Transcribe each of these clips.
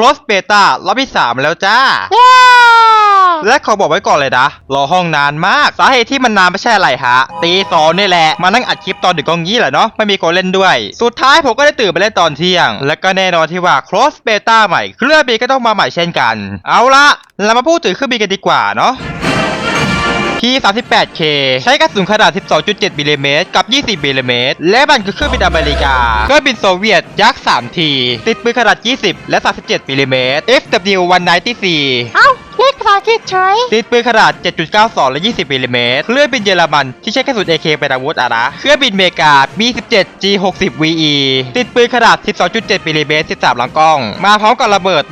Close Beta รอบที่ 3 แล้วจ้าเย้และขอบอกไว้ก่อนเลยนะ รอห้องนานมาก สาเหตุที่มันนานไม่ใช่อะไรฮะ ตีสองนี่แหละ มานั่งอัดคลิปตอนดึกกองยี่แหละเนาะ ไม่มีคนเล่นด้วย สุดท้ายผมก็ได้ตื่นไปเล่นตอนเที่ยง และก็แน่นอนที่ว่า Cross Beta ใหม่ เครื่องบินก็ต้องมาใหม่เช่นกัน เอาละเรามาพูดถึงเครื่องบินกันดีกว่าเนาะ P38K ใช้กระสุนขนาด 12.7มิลลิเมตรกับ 20มิลลิเมตรและมันคือเครื่องบินอเมริกา เครื่องบินโซเวียตยักษ์ 3T ติดปืนขนาด 20 และ 37มิลลิเมตร FW194 เอ้าเลขภาษาอังกฤษเฉยติดปืนขนาด 7.92 และ 20มิลลิเมตรเครื่องบินเยอรมันที่ใช้กระสุน AK เป็นอาวุธอะนะเครื่องบินเมกา B17 G60VE ติดปืนขนาด 12.7มิลลิเมตร13ลำกล้อง มาพร้อมกับระเบิด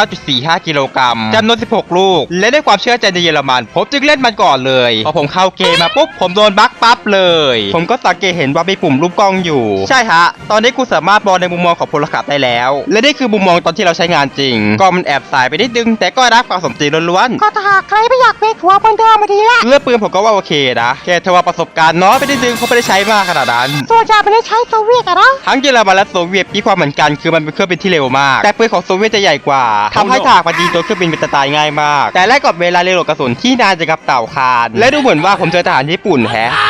119.45 กิโลกรัมจำนวน 16 ลูก และด้วยความเชื่อใจในเยอรมัน ผมจึงเล่นมันก่อนเลย พอผมเข้าเกมมาปุ๊บ ผมโดนบั๊กปั๊บเลย ผมก็สังเกตเห็นว่ามีปุ่มรูปกล้องอยู่ ใช่ฮะ ตอนนี้คุณสามารถมองในมุมมองของพลขับได้แล้ว และนี่คือมุมมองตอนที่เราใช้งานจริง กล้องมันแอบสายไปนิดนึง แต่ก็รับความสมจริงล้วนๆก็ถ้าหากใครไม่อยากเป็นหัวเหมือนเดิมมาดีละเรื่องปืนผมก็ว่าโอเคนะแค่เทว่าประสบการณ์น้อยไปนิดนึงเขาไม่ได้ใช้มากขนาดนั้นส่วนใหญ่ไม่ได้ใช้โซเวียตอะเนาะทั้งเยอรมันและโซเวียตมีความเหมือนกันคือมันเป็นเครื่องบินที่เร็วมาก แต่ปืนของโซเวียตจะใหญ่กว่าทำให้ถากมันดีตัวเครื่องบินเป็นตายง่ายมาก แต่แลกกับเวลาเรียโหลดกระสุนที่นานจะกับเต่าคานและดูเหมือนว่าผมเจอทหารญี่ปุ่นแฮะถ้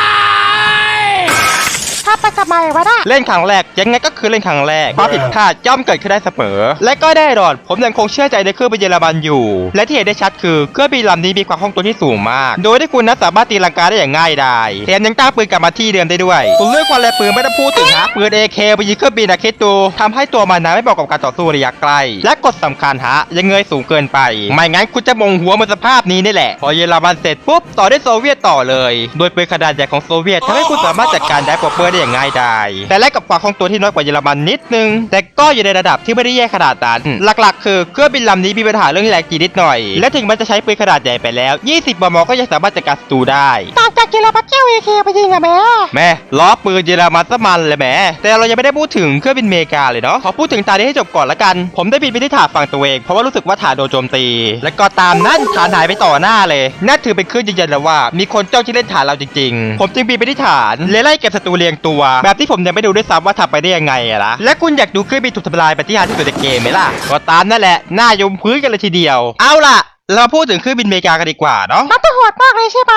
าไปกับใหม่วะเล่นครั้งแรกยังไงก็คือเล่นครั้งแรกความผิดพลาดย่อมเกิดขึ้นได้เสมอ และก็ได้รอดผมยังคงเชื่อใจในเครื่องบินเยอรมันอยู่ และที่เห็นได้ชัดคือเครื่องบินลำนี้มีความคล่องตัวที่สูงมาก โดยที่คุณนั้นสามารถตีลังกาได้อย่างง่ายดายแถมยังตั้งปืนกลับมาที่เดิมได้ด้วยส่วนเรื่องความแรงปืนไม่ต้องพูดถึงฮะปืน AK ไปยิงเครื่องบินอะคิดดูทำให้ตัวมันนะไม่เหมาะกับการต่อสู้ระยะไกล และกฎสำคัญฮะยังเงยสูงเกินไป ไม่งั้นคุณจะมงหัวมือนสภาพนี้นี่แหละ พอเยอรมันเสร็จปุ๊บต่อได้โซเวียตต่อเลย โดยปืนขนาดใหญ่ของโซเวียตทำให้คุณสามารถจัดการได้ปอเปอร์ได้อย่างง่ายดายแต่แลกกับความคล่องตัวที่น้อยกว่าเยอรมันนิดนึง แต่ก็อยู่ในระดับที่ไม่ได้แย่ขนาดนั้น หลักๆ คือเครื่องบินลำนี้มีปัญหาเรื่องแรงจีนิดหน่อย และถึงมันจะใช้ปืนขนาดใหญ่ไปแล้ว 20 มม ก็ยังสามารถจัดการศัตรูได้ต่างจาก เยอรมันแก้วเอเคไปยิงอะแม่แม่ล้อปืนเยอรมันสมันเลยแหมแต่เรายังไม่ได้พูดถึงเครื่องบินเมกาเลยเนาะขอพูดถึงตานี้ให้จบก่อนละกัน ผมได้บินไปที่ฐานฝั่งตัวเองเพราะว่ารู้สึกว่าฐานโดนโจมตี และก็ตามนั้นฐานหายไปต่อหน้าเลยนั่นถือเป็นเครื่องยืนยันแล้วว่า มีคนจ้องที่เล่นฐานเราจริงๆ ผมจึงบินไปที่ฐานและไล่เก็บศัตรูเรียงตัว แบบที่ผมยังไม่ดูด้วยซ้ำว่าทำไปได้ยังไงอะนะและคุณอยากดูเครื่องบินถูกทำลายไปที่ฐานที่สุดในเกมไหมล่ะก็ตามนั่นแหละหน้ายมพื้นกันเลยทีเดียว เอาล่ะเราพูดถึงเครื่องบินเมกากันดีกว่าเนาะมันต้องโหดมากเลยใช่ไหม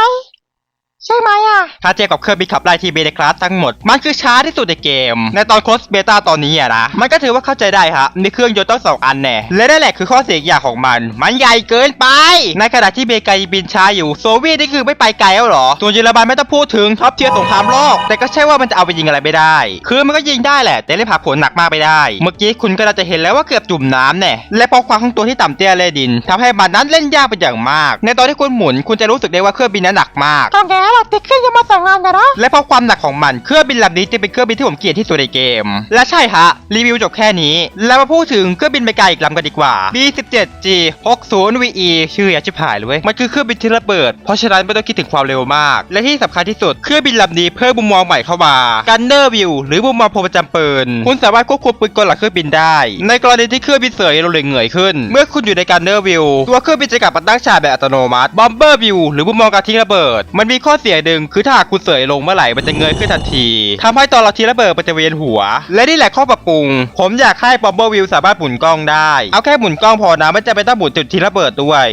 ใช่ไหมอะถ้าเทียบกับเครื่องบินขับไล่ที่เบเดคลาสทั้งหมด มันคือช้าที่สุดในเกม ในตอนโคสเบต้าตอนนี้อะนะ มันก็ถือว่าเข้าใจได้ฮะมีเครื่องยนต์ต้องสองอันแน่ และนั่นแหละคือข้อเสียอีกอย่างของมัน มันใหญ่เกินไป ในขณะที่เบกาบินช้าอยู่ โซเวียตนี่คือไม่ไปไกลแล้วเหรอ ส่วนเยอรมันไม่ต้องพูดถึงท็อปเทียร์สงครามโลก แต่ก็ใช่ว่ามันจะเอาไปยิงอะไรไม่ได้ คือมันก็ยิงได้แหละ แต่เล่นผักผลหนักมากไปได้ เมื่อกี้คุณก็น่าจะเห็นแล้วว่าเกือบจุ่มน้ำแน่และเพราะความของตัวที่ต่ำเตี้ยเลดินทำให้มันนั้นเล่นยากเป็นอย่างมาก ในตอนที่คุณหมุนคุณจะรู้สึกได้ว่าเครื่องบินนั้นหนักมากก็แง่เราติดขึ้นยังมาสองงานกันนะและเพราะความหนักของมันเครื่องบินลำนี้จึงเป็นเครื่องบินที่ผมเกลียดที่สุดในเกม และใช่ฮะรีวิวจบแค่นี้ แล้วมาพูดถึงเครื่องบินไมกาอีกลำกันดีกว่า B17G 60 VE ชื่ออย่าชิบหายเลยเว้ยมันคือเครื่องบินที่ระเบิด เพราะฉะนั้นไม่ต้องคิดถึงความเร็วมาก และที่สำคัญที่สุดเครื่องบินลำนี้เพิ่มมุมมองใหม่เข้ามา Gunner View หรือมุมมองพลประจำปืนคุณสามารถควบคุมปืนกลหลังเครื่องบินได้ ในกรณีที่เครื่องบินเสยเราเลยเหนื่อยขึ้น เมื่อคุณอยู่ใน Gunner View ตัวเครื่องบินจะกลับมาตั้งฉากแบบอัตโนมัติ Bomber View หรือมุมมองการทิ้งระเบิด มันมีข้อเสียหนึ่งคือถ้าหากคุณเสยลงเมื่อไหร่มันจะเงยขึ้นทันทีทำให้ตอนเราทิ้งระเบิดมันจะเวียนหัว และนี่แหละข้อปรับปรุง ผมอยากให้บอมเบอร์วิวสามารถหมุนกล้องได้ เอาแค่หมุนกล้องพอนะไม่จำเป็นต้องหมุนจุดทิ้งระเบิดด้วย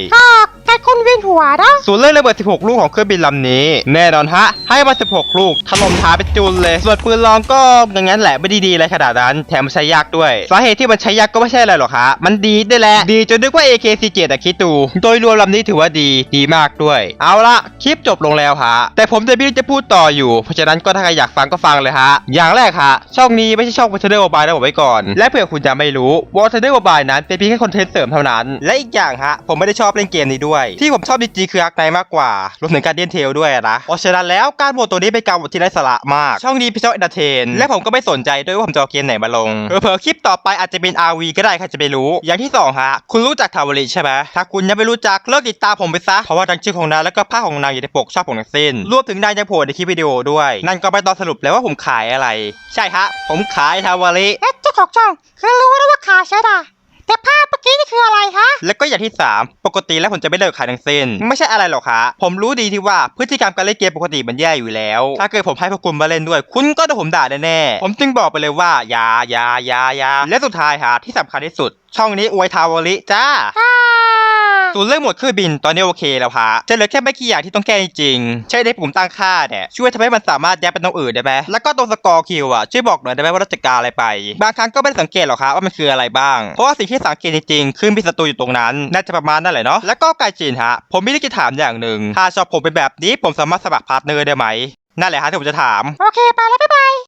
ก็แต่คนเวียนหัวนะส่วนเรื่องระเบิด 16 ลูกของเครื่องบินลำนี้ แน่นอนฮะ ให้มา 16 ลูกถล่มท้าไปจุนเลย ส่วนปืนลองก็อย่างนั้นแหละไม่ด้ดีอะไรขนาดนั้น แถมมันใช้ยากด้วย สาเหตุที่มันใช้ยากก็ไม่ใช่อะไรหรอกฮะ มันดีได้แหละ ดีจนนึกว่า AK47 อะคิดดู โดยรวมลำนี้ถือว่าดี ดีมากด้วย เอาละคลิปจบลงแล้วฮะ แต่ผมจะไม่รู้จะพูดต่ออยู่ เพราะฉะนั้นก็ถ้าใครอยากฟังก็ฟังเลยฮะ อย่างแรกฮะ ช่องนี้ไม่ใช่ช่อง w a t e r Mobile นะบอกไว้ก่อน และเผื่อคุณจะไม่รู้ w a t e r Mobile นั้นเป็นเพียงแค่คอนเทนต์เสริมเท่านั้น และอีกอย่างฮะ ผมไม่ได้ชอบเล่นเกมนี้ด้วยที่ผมชอบจริงๆคืออาร์คไนมากกว่ารวมถึงการเดียนเทลด้วยนะเพราะฉะนั้นแล้วการโหวตตัวนี้เป็นการโหวตที่ไร้สาระมาก ช่องนี้เป็นช่องเอนเตอร์เทน และผมก็ไม่สนใจด้วยว่าผมจะเอาเกมไหนมาลงเผลอๆคลิปต่อไปอาจจะเป็น RV ก็ได้ใครจะไปรู้ อย่างที่สองฮะคุณรู้จักทาวเวลิใช่ไหมถ้าคุณยังไม่รู้จักเลิกติดตามผมไปซะเพราะว่าทั้งชื่อของนางและก็ภาพของนางอยู่ในปกชอบผมทั้งสิ้นรวมถึงนางยังโผล่ในคลิปวิดีโอด้วย นั่นก็ไปตอนสรุปแล้วว่าผมขายอะไร ใช่ฮะผมขายทาวเวลิเอ๊ะเจ้าของช่องคือรู้นะว่าขาใช่ด่ะแต่ภาพเมื่อกี้นี่คืออะไรคะ แล้วก็อย่างที่ 3 ปกติแล้วผมจะไม่เลิกขายทั้งสิ้น ไม่ใช่อะไรหรอกคะผมรู้ดีที่ว่าพฤติกรรมการเล่นเกมปกติมันแย่อยู่แล้ว ถ้าเกิดผมให้พวกคุณมาเล่นด้วย คุณก็โดนผมด่าแน่ๆผมจึงบอกไปเลยว่าอย่าอย่าอย่าอย่าและสุดท้ายฮะที่สำคัญที่สุด ช่องนี้อวยทาวลิจ้าา ส่วนเรื่องหมวดเครื่องบินตอนนี้โอเคแล้วฮะจะเหลือแค่ไม่กี่อย่างที่ต้องแก้จริงใช่ได้ปุ่มตั้งค่าเนี่ยช่วยทำให้มันสามารถย้ายไปตรงอื่นได้ไหมแล้วก็ตรงสกอร์คิวอะช่วยบอกหน่อยได้ไหมว่าราจัดการอะไรไป บางครั้งก็ไม่ได้สังเกตหรอกครับว่ามันคืออะไรบ้าง เพราะว่าสิ่งที่สังเกตจริงๆคือมีศัตรูอยู่ตรงนั้น น่าจะประมาณนั่นแหละเนาะแล้วก็ไกจินฮะผมมีเรื่องจะถามอย่างหนึ่งถ้าชอบผมเป็นแบบนี้ผมสามารถสมัครพาร์ทเนอร์ได้ไหมนั่นแหละฮะที่ผมจะถามโอเคไปแล้วบ๊ายบาย